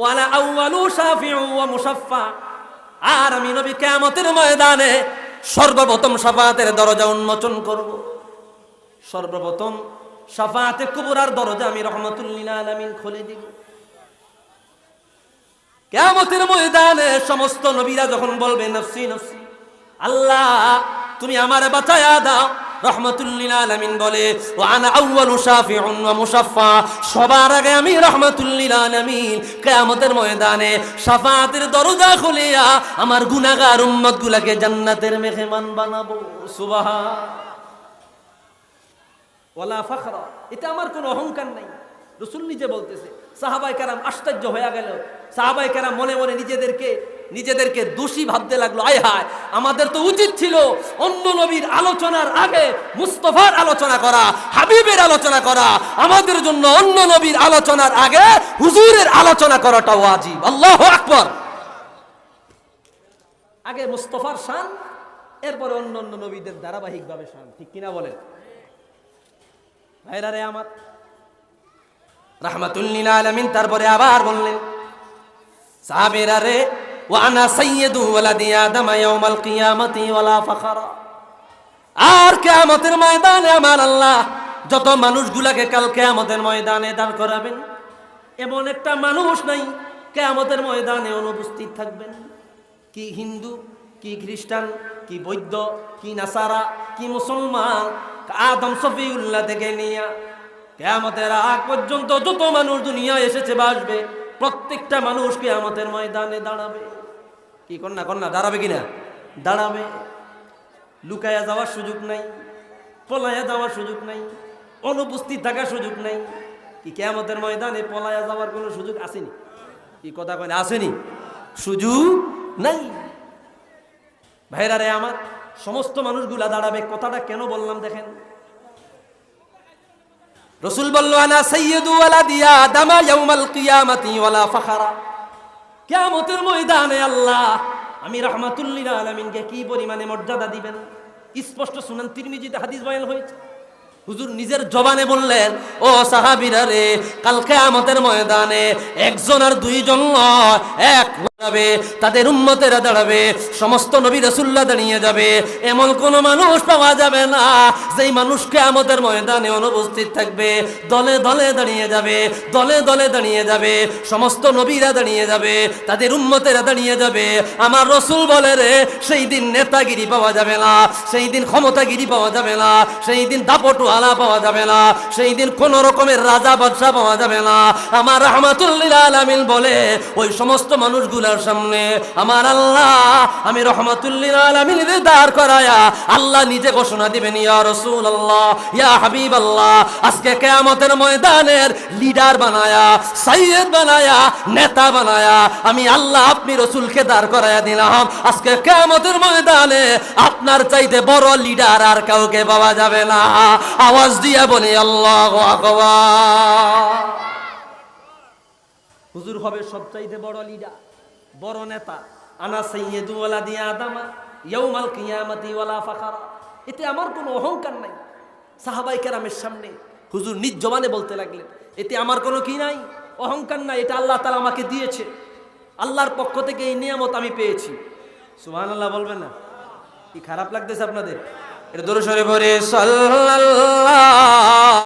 ওয়ালা আউয়ালু শাফিউ ওয়া মুশাফফা। আর আমি নবী কিয়ামতের ময়দানে সর্বপ্রথম শাফাতের দরজা উন্মোচন করব। সর্বপ্রথম শাফাতে কুবরার দরজা আমি রহমাতুল্লিল আলামিন খুলে দিব। কেয়ামতের ময়দানে সমস্ত নবীরা যখন বলবে, নফসি নফসি, আল্লাহ, তুমি আমারে বাঁচায়া দাও রহমতুল্লিল আলামিন বলে আনা আউয়ালু শাফিউন ওয়া মুশাফফা। সবার আগে আমি কিয়ামতের ময়দানে শাফাতের দরজা খুলিয়া আমার গুনাহগার উম্মতগুলোকে জান্নাতের মেহমান বানাবো। সুবহান ওয়ালা এটা আমার কোনো অহংকার নাই। রসুল নিজে বলতেছে সাহাবাই কারাম আশ্চর্য হয়ে গেল। সাহাবাই কারাম মনে মনে নিজেদেরকে নিজেদেরকে দোষী ভাবতে লাগল। আয় হায়, আমাদের তো উচিত ছিল অন্য নবীর আলোচনার আগে মুস্তফার আলোচনা করা, হাবিবের আলোচনা করা। আমাদের জন্য অন্য নবীর আলোচনার আগে হুজুরের আলোচনা করাটা ওয়াজিব। আল্লাহ আকবর। আগে মুস্তফার শান, এরপরে অন্য অন্য নবীদের ধারাবাহিকভাবে শান। ঠিক কিনা বলেন? ভাইরা রে আমার। রাহমাতুল্লিল আলামিন তারপরে আবার বললেন, সাহাবেরা রে ওয়ানা সাইয়্যিদু ওয়ালাদি আদম ইয়াউমাল কিয়ামতি ফাখরা। আর কিয়ামতের ময়দানে আমার আল্লাহ যত মানুষগুলাকে কাল কিয়ামতের ময়দানে দাঁড় করাবেন, এমন একটা মানুষ নাই কিয়ামতের ময়দানে অনুপস্থিত থাকবেন। কি হিন্দু, কি খ্রিস্টান, কি বৌদ্ধ, কি নাসারা, কি মুসলমান, আদম সফিউল্লাহ থেকে নিয়া কেয়ামতের আগ পর্যন্ত যত মানুষ দুনিয়া এসেছে বাসবে প্রত্যেকটা মানুষ কেয়ামতের ময়দানে দাঁড়াবে। কি কন্যা কন্যা, দাঁড়াবে কিনা? দাঁড়াবে। লুকায়া যাওয়ার সুযোগ নাই, পলায়া যাওয়ার সুযোগ নাই, অনুপস্থিত থাকার সুযোগ নাই। কি কেয়ামতের ময়দানে পলায়া যাওয়ার কোনো সুযোগ আসেনি? কি কথা কয় আসেনি? সুযোগ নাই। ভাইরা রে আমার, সমস্ত মানুষগুলা দাঁড়াবে, কথাটা কেন বললাম দেখেন? রসুল বলল, আনা সৈয়দু দিয়া দামা ইয়াউমাল কিয়ামতি ওয়ালা ফাখরা। কিয়ামতের ময়দানে আল্লাহ, আমি রহমাতুল্লিল আলমিনকে কি পরিমাণে মর্যাদা দিবেন? স্পষ্ট শুনেন, তিরমিজিতে হাদিস বয়ান হয়েছে। হুজুর নিজের জবানে বললেন, ও সাহাবিরা রে কালকে আমাদের ময়দানে একজন আর দুইজন এক তাদের উম্মতেরা দাঁড়াবে, সমস্ত নবী রাসূলুল্লাহ দাঁড়িয়ে যাবে। এমন কোন মানুষ পাওয়া যাবে না, যেই মানুষকে আমাদের ময়দানে অনুপস্থিত থাকবে। দলে দলে দাঁড়িয়ে যাবে, দলে দলে দাঁড়িয়ে যাবে, সমস্ত নবীরা দাঁড়িয়ে যাবে, তাদের উম্মতেরা দাঁড়িয়ে যাবে। আমার রসুল বলে রে, সেই দিন নেতাগিরি পাওয়া যাবে না, সেই দিন ক্ষমতাগিরি পাওয়া যাবে না, সেই দিন দাপটুয়ালা পাওয়া যাবে না, সেই দিন কোন রকমের রাজা বাদশাহ পাওয়া যাবে না। আমার রহমাতুল্লিল আলামিন বলে, ওই সমস্ত মানুষগুলোর সামনে, আমার আল্লাহ, আমি রহমাতুল্লিল আলামিনের দাঁড় করায়া আল্লাহ নিজে ঘোষণা দিবেন, ইয়া রসুল আল্লাহ ইয়া হাবিব আল্লাহ আজকে কেয়ামতের ময়দানের লিডার বানায়া, সাইয়েদ বানায়া, নেতা বানায়া, আমি আল্লাহ আপনি রসুলকে দাঁড় করায়া দিলাম। আজকে কেয়ামতের ময়দানে আপনার চাইতে বড় লিডার আর কাউকে পাওয়া যাবে না। আওয়াজ দিয়ে বলি, আল্লাহ আকবার। হুজুর হবে সবচাইতে বড় লিডার বড় নেতা। আনা সৈয়দু দিয়া আদামা, ইয়াউমাল কিয়ামতি ওয়ালা ফাখারা। এতে আমার কোনো অহংকার নাই। সাহাবাই কেরামের সামনে হুজুর নিজ জবানে বলতে লাগলেন, এতে আমার কোনো কি নাই? অহংকার নাই, এটা আল্লাহ তালা আমাকে দিয়েছে। আল্লাহর পক্ষ থেকে এই নিয়ামত আমি পেয়েছি। সুহান আল্লাহ বলবেন না? কি খারাপ লাগতেছে আপনাদের? এটা দরসরে ভরে সাল্লাল্লাহ।